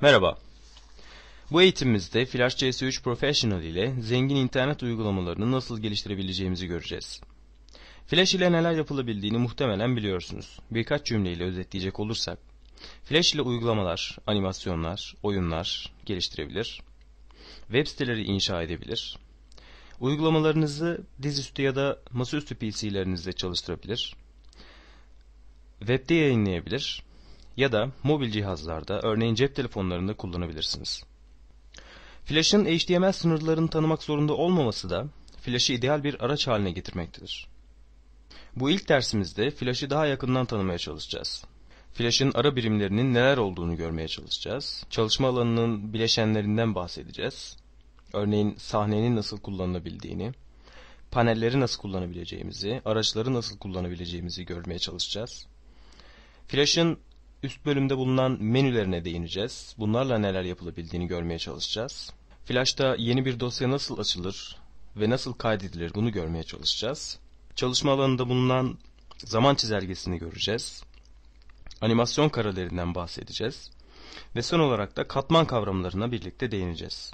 Merhaba. Bu eğitimimizde Flash CS3 Professional ile zengin internet uygulamalarını nasıl geliştirebileceğimizi göreceğiz. Flash ile neler yapılabildiğini muhtemelen biliyorsunuz. Birkaç cümleyle özetleyecek olursak, Flash ile uygulamalar, animasyonlar, oyunlar geliştirebilir, web siteleri inşa edebilir, uygulamalarınızı dizüstü ya da masaüstü PC'lerinizde çalıştırabilir, webde yayınlayabilir ya da mobil cihazlarda, örneğin cep telefonlarında kullanabilirsiniz. Flash'ın HTML sınırlarını tanımak zorunda olmaması da Flash'ı ideal bir araç haline getirmektedir. Bu ilk dersimizde Flash'ı daha yakından tanımaya çalışacağız. Flash'ın ara birimlerinin neler olduğunu görmeye çalışacağız. Çalışma alanının bileşenlerinden bahsedeceğiz. Örneğin sahnenin nasıl kullanılabildiğini, panelleri nasıl kullanabileceğimizi, araçları nasıl kullanabileceğimizi görmeye çalışacağız. Flash'ın üst bölümde bulunan menülerine değineceğiz. Bunlarla neler yapılabildiğini görmeye çalışacağız. Flash'ta yeni bir dosya nasıl açılır ve nasıl kaydedilir bunu görmeye çalışacağız. Çalışma alanında bulunan zaman çizelgesini göreceğiz. Animasyon karelerinden bahsedeceğiz. Ve son olarak da katman kavramlarına birlikte değineceğiz.